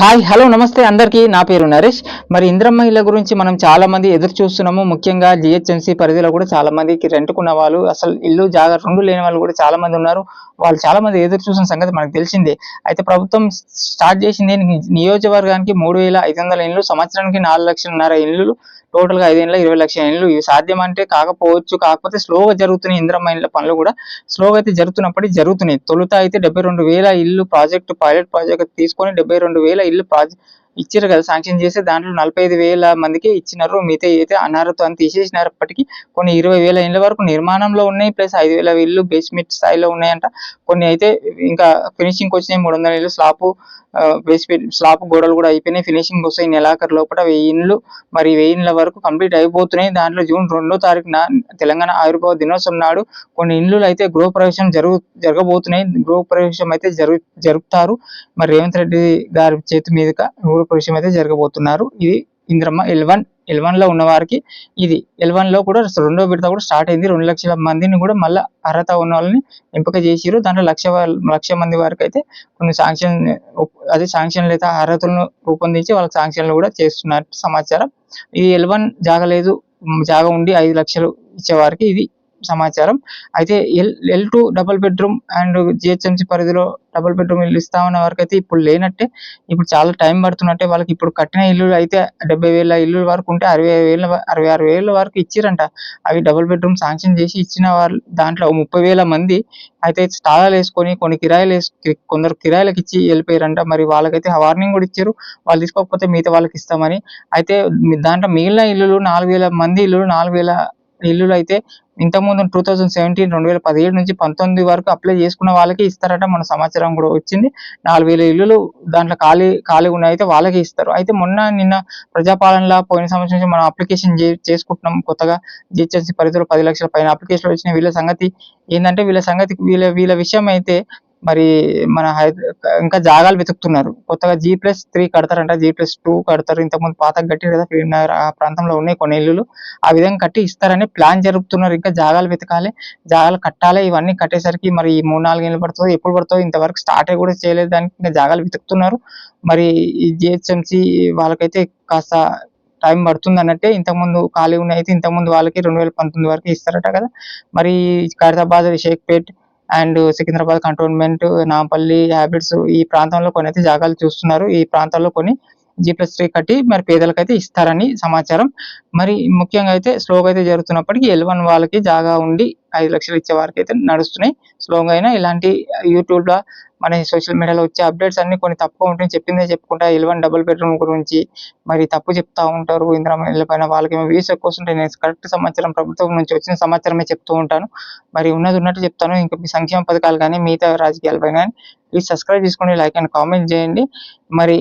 Hi hello నమస్తే అందరికీ. నా పేరు నరేష్. మరి ఇంద్రమ్మ ఇళ్ళ గురించి మనం చాలా మంది ఎదురు చూస్తున్నాము. ముఖ్యంగా జిహెచ్ఎంసీ పరిధిలో కూడా చాలా మందికి రెంట్కున్న వాళ్ళు అసలు ఇల్లు జాగా రెండు లేని వాళ్ళు కూడా చాలా మంది ఉన్నారు. వాళ్ళు చాలా మంది ఎదురు చూసిన సంగతి మనకు తెలిసిందే. అయితే ప్రభుత్వం స్టార్ట్ చేసింది నియోజకవర్గానికి మూడు వేల ఐదు వందల ఇండ్లు సంవత్సరానికి నాలుగు లక్షలన్నర ఇండ్లు టోటల్గా ఐదేళ్ళ ఇరవై లక్షల ఇండ్లు. ఇవి సాధ్యం అంటే కాకపోవచ్చు కాకపోతే స్లోగా జరుగుతున్నాయి ఇంద్రమ్మ ఇండ్ల పనులు కూడా. స్లోగా అయితే జరుగుతున్నప్పటికీ జరుగుతున్నాయి. తొలుత అయితే డెబ్బై రెండు వేల ఇల్లు ప్రాజెక్ట్ పైలట్ ప్రాజెక్ట్ తీసుకొని డెబ్బై రెండు వేల ఇల్లు ప్రాజెక్ట్ ఇచ్చారు కదా శాంక్షన్ చేసి దాంట్లో నలభై ఐదు వేల మందికి ఇచ్చినారు. మిగతా అయితే అనారతో అని తీసేసినప్పటికీ కొన్ని ఇరవై వేల ఇళ్ళ వరకు నిర్మాణంలో ఉన్నాయి ప్లస్ ఐదు వేల ఇల్లు బేస్మెంట్ స్థాయిలో ఉన్నాయంట. కొన్ని అయితే ఇంకా ఫినిషింగ్ వచ్చినాయి మూడు వందల ఇళ్ళు స్లాపు బేస్మెంట్ స్లాబ్ గోడలు కూడా అయిపోయినాయి. ఫినిషింగ్ వస్తాయి నెలాఖరు లోపల. వెయ్యి ఇండ్లు మరి వెయ్యి ఇండ్ల వరకు కంప్లీట్ అయిపోతున్నాయి. దాంట్లో జూన్ రెండో తారీఖున తెలంగాణ ఆవిర్భావ దినోత్సవం నాడు కొన్ని ఇండ్లు అయితే గృహప్రవేశం జరుగు జరగబోతున్నాయి. గృహప్రవేశం అయితే జరుగు జరుపుతారు. మరి రేవంత్ రెడ్డి గారి చేతి మీదుగా కృషి అయితే జరగబోతున్నారు. ఇది ఇంద్రమ్మ ఎల్వన్ ఎల్వన్లో ఉన్న వారికి ఇది ఎల్వన్లో కూడా రెండో విడత కూడా స్టార్ట్ అయింది. రెండు లక్షల మందిని కూడా మళ్ళీ అర్హత ఉన్న వాళ్ళని ఎంపిక చేసిరు దాంట్లో లక్ష లక్ష మంది వరకు అయితే కొన్ని శాంక్షన్ అదే శాంక్షన్లు అయితే అర్హతలను రూపొందించి వాళ్ళకి శాంక్షన్లు కూడా చేస్తున్నట్టు సమాచారం. ఇది ఎల్వన్ జాగలేదు జాగ ఉండి ఐదు లక్షలు ఇచ్చే వారికి ఇది సమాచారం. అయితే L L two double bedroom and GHMC పరిధిలో డబుల్ బెడ్రూమ్ ఇల్లు ఇస్తామన్న వరకు అయితే ఇప్పుడు లేనట్టే. ఇప్పుడు చాలా టైం పడుతున్నట్టే. వాళ్ళకి ఇప్పుడు కట్టిన ఇల్లు అయితే డెబ్బై వేల ఇల్లు వరకు ఉంటే అరవై వేల అరవై ఆరు వేల వరకు ఇచ్చిరంట. అవి డబుల్ బెడ్రూమ్ శాంక్షన్ చేసి ఇచ్చిన వాళ్ళు దాంట్లో ముప్పై వేల మంది అయితే తాళాలు వేసుకొని కొన్ని కిరాయిలు వేసి కొందరు కిరాయిలకు ఇచ్చి వెళ్ళిపోయారంట. మరి వాళ్ళకైతే వార్నింగ్ కూడా ఇచ్చారు. వాళ్ళు తీసుకోకపోతే మిగతా వాళ్ళకి ఇస్తామని. అయితే దాంట్లో మిగిలిన ఇల్లులు నాలుగు వేల మంది ఇల్లులు నాలుగు వేల ఇల్లులు అయితే ఇంతకుముందు టూ థౌజండ్ సెవెంటీన్ రెండు వేల పదిహేడు నుంచి పంతొమ్మిది వరకు అప్లై చేసుకున్న వాళ్ళకి ఇస్తారట మన సమాచారం కూడా వచ్చింది. నాలుగు వేల ఇల్లులు దాంట్లో ఖాళీ ఖాళీ ఉన్నాయి అయితే వాళ్ళకి ఇస్తారు. అయితే మొన్న నిన్న ప్రజాపాలనలో పోయిన సంవత్సరం నుంచి మనం అప్లికేషన్ చేసుకుంటున్నాం కొత్తగా. జిహెచ్ఎంసీ పరిధిలో పది లక్షల పైన అప్లికేషన్ వచ్చిన వీళ్ళ సంగతి ఏంటంటే వీళ్ళ సంగతి వీళ్ళ వీళ్ళ విషయం అయితే మరి మన ఇంకా జాగాలు వెతుకుతున్నారు. కొత్తగా జీ ప్లస్ త్రీ కడతారంట. జీ ప్లస్ టూ కడతారు. ఇంతకుముందు పాత కట్టారు కదా ఫిలింనగర్ ఆ ప్రాంతంలో ఉన్నాయి కొన్ని ఇల్లులు. ఆ విధంగా కట్టి ఇస్తారని ప్లాన్ జరుపుతున్నారు. ఇంకా జాగాలు వెతకాలి. జాగాలు కట్టాలి. ఇవన్నీ కట్టేసరికి మరి ఈ మూడు నాలుగు ఏళ్ళు పడుతుందో ఎప్పుడు పడుతుంది ఇంతవరకు స్టార్ట్ కూడా చేయలేదు. దానికి ఇంకా జాగాలు వెతుకుతున్నారు. మరి ఈ జిహెచ్ఎంసి వాళ్ళకైతే కాస్త టైం పడుతుంది అన్నట్టే ఇంతకుముందు ఖాళీ ఉన్నాయి. అయితే ఇంతకుముందు వాళ్ళకి రెండు వేల పంతొమ్మిది వరకు ఇస్తారట కదా. మరి ఖైరతాబాద్ షేక్పేట్ అండ్ సికింద్రాబాద్ కంటోన్మెంట్ నాంపల్లి హ్యాబిట్స్ ఈ ప్రాంతంలో కొన్ని అయితే జాగాలు చూస్తున్నారు. ఈ ప్రాంతాల్లో కొన్ని జీ ప్లస్ త్రీ కట్టి మరి పేదలకైతే ఇస్తారని సమాచారం. మరి ముఖ్యంగా అయితే స్లోగా అయితే జరుగుతున్నప్పటికీ ఎల్ వన్ వాళ్ళకి జాగా ఉండి ఐదు లక్షలు ఇచ్చే వారికి అయితే నడుస్తున్నాయి స్లోగా అయినా ఇలాంటి యూట్యూబ్లో మన సోషల్ మీడియాలో వచ్చే అప్డేట్స్ అన్ని కొన్ని తప్పుగా ఉంటాయి చెప్పిందే చెప్పుకుంటా ఎలవన్ డబుల్ బెడ్రూమ్ గురించి మరి తప్పు చెప్తా ఉంటారు ఇంద్రమహిళ పైన. వాళ్ళకి ఏమో వ్యూస్ ఎక్కువ వస్తుంటాయి నేను కరెక్ట్ సమాచారం ప్రభుత్వం నుంచి వచ్చిన సమాచారమే చెప్తూ ఉంటాను. మరి ఉన్నది ఉన్నట్టు చెప్తాను. ఇంకా మీ సంక్షేమ పథకాలు కానీ మిగతా రాజకీయాలపై కానీ ప్లీజ్ సబ్స్క్రైబ్ చేసుకోండి లైక్ అండ్ కామెంట్ చేయండి. మరి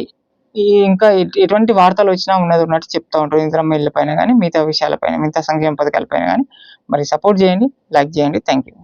ఈ ఇంకా ఎటువంటి వార్తలు వచ్చినా ఉన్నది ఉన్నట్టు చెప్తా ఉంటారు. ఇంద్రమ్మ ఇళ్ళ పైన కానీ మిగతా విషయాలపైన మిగతా సంక్షేమ పథకాలపైన కానీ మరి సపోర్ట్ చేయండి లైక్ చేయండి. Thank you